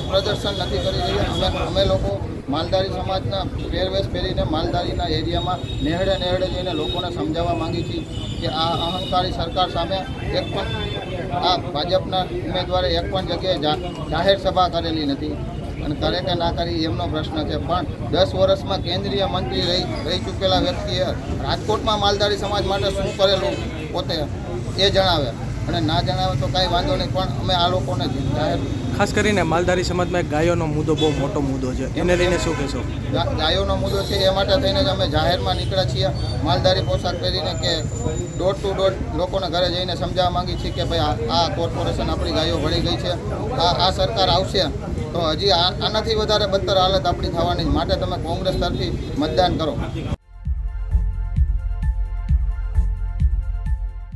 પ્રદર્શન નથી કરી રહ્યા. અમે અમે લોકો માલધારી સમાજના પહેરવેશ પહેરીને માલધારીના એરિયામાં નેહડે નેહડે જઈને લોકોને સમજાવવા માંગી છીએ કે આ અહંકારી સરકાર સામે એક પણ આ ભાજપના ઉમેદવારે એક પણ જગ્યાએ જાહેર સભા કરેલી નથી. અને કરે કે ના કરી એમનો પ્રશ્ન છે. પણ દસ વર્ષમાં કેન્દ્રીય મંત્રી રહી રહી ચૂકેલા વ્યક્તિએ રાજકોટમાં માલધારી સમાજ માટે શું કરેલું? પોતે એ જણાવે. અને ના જણાવે તો કાંઈ વાંધો નહીં પણ અમે આ લોકોને જાહેર ખાસ કરીને માલધારી સમાજમાં એક ગાયોનો મુદ્દો બહુ મોટો મુદ્દો છે. એને લઈને શું કહેશો? ગાયોનો મુદ્દો છે એ માટે થઈને જ અમે જાહેરમાં નીકળ્યા છીએ. માલધારી પોશાક પહેરીને કે ડોર ટુ ડોર લોકોને ઘરે જઈને સમજાવવા માંગી છીએ કે ભાઈ આ કોર્પોરેશન આપણી ગાયો વળી ગઈ છે. આ આ સરકાર આવશે તો હજી આ આનાથી વધારે બદતર હાલત આપણી થવાની માટે તમે કોંગ્રેસ તરફી મતદાન કરો.